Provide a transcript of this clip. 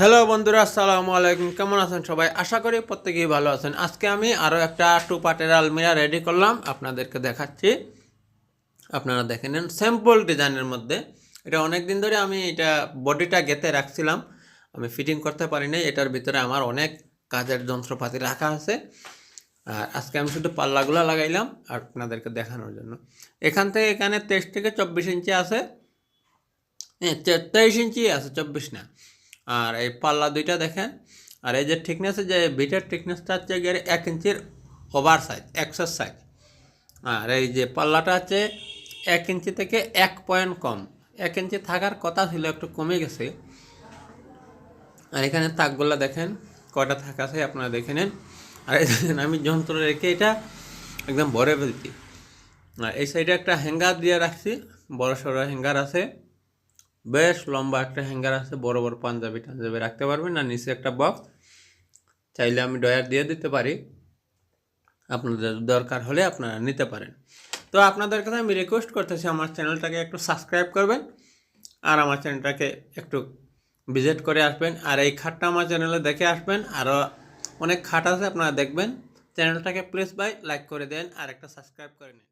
Hello বন্ধুরা, আসসালামু আলাইকুম। কেমন আছেন সবাই? আশা করি প্রত্যেকেই ভালো আছেন। আজকে আমি আরও একটা টু পার্টের আলমিরা রেডি করলাম। আপনাদেরকে দেখাচ্ছি। আপনারা দেখে নেন স্যাম্পল ডিজাইনের মধ্যে। এটা অনেক দিন ধরে আমি এটা বডিটা গেতে রাখছিলাম। আমি ফিটিং করতে পারি নাই এটার ভিতরে আমার অনেক কাজের যন্ত্রপাতি রাখা আছে। আর আজকে আমি শুধু পাল্লাগুলো লাগাইলাম আপনাদেরকে দেখানোর জন্য। এখান থেকে এখানে তেইশ থেকে চব্বিশ ইঞ্চি আছে। হ্যাঁ তেইশ ইঞ্চি আছে, চব্বিশ না। আর এই পাল্লা দুইটা দেখেন। আর এই যে থিকনেস যে বিটের থিকনেসটা হচ্ছে গিয়ে এক ইঞ্চির ওভার সাইজ এক্সেস সাইজ আর এই যে পাল্লাটা হচ্ছে এক ইঞ্চি থেকে এক পয়েন্ট কম। এক ইঞ্চি থাকার কথা ছিল, একটু কমে গেছে। আর এখানে তাকগুলো দেখেন, কয়টা থাক আছে আপনারা দেখে নেন। আর আমি যন্ত্র রেখে এটা একদম ভরে ফেলছি। আর এই সাইডে একটা হ্যাঙ্গার দিয়ে রাখছি, বড় সড়ো হ্যাঙ্গার আছে। বেশ লম্বা একটা হ্যাঙ্গার আছে, বড় বড় পাঞ্জাবি টাঞ্জাবি রাখতে পারবেন আর নিচে একটা বক্স চাইলে আমি ডয়ার দিয়ে দিতে পারি। আপনাদের দরকার হলে আপনারা নিতে পারেন। তো আপনাদের কাছে আমি রিকোয়েস্ট করতেছি, আমার চ্যানেলটাকে একটু সাবস্ক্রাইব করবেন আর আমার চ্যানেলটাকে একটু ভিজিট করে আসবেন। আর এই খাটটা আমার চ্যানেলে দেখে আসবেন। আরও অনেক খাট আছে, আপনারা দেখবেন। চ্যানেলটাকে প্লিজ বাই লাইক করে দেন আর একটা সাবস্ক্রাইব করে নিন।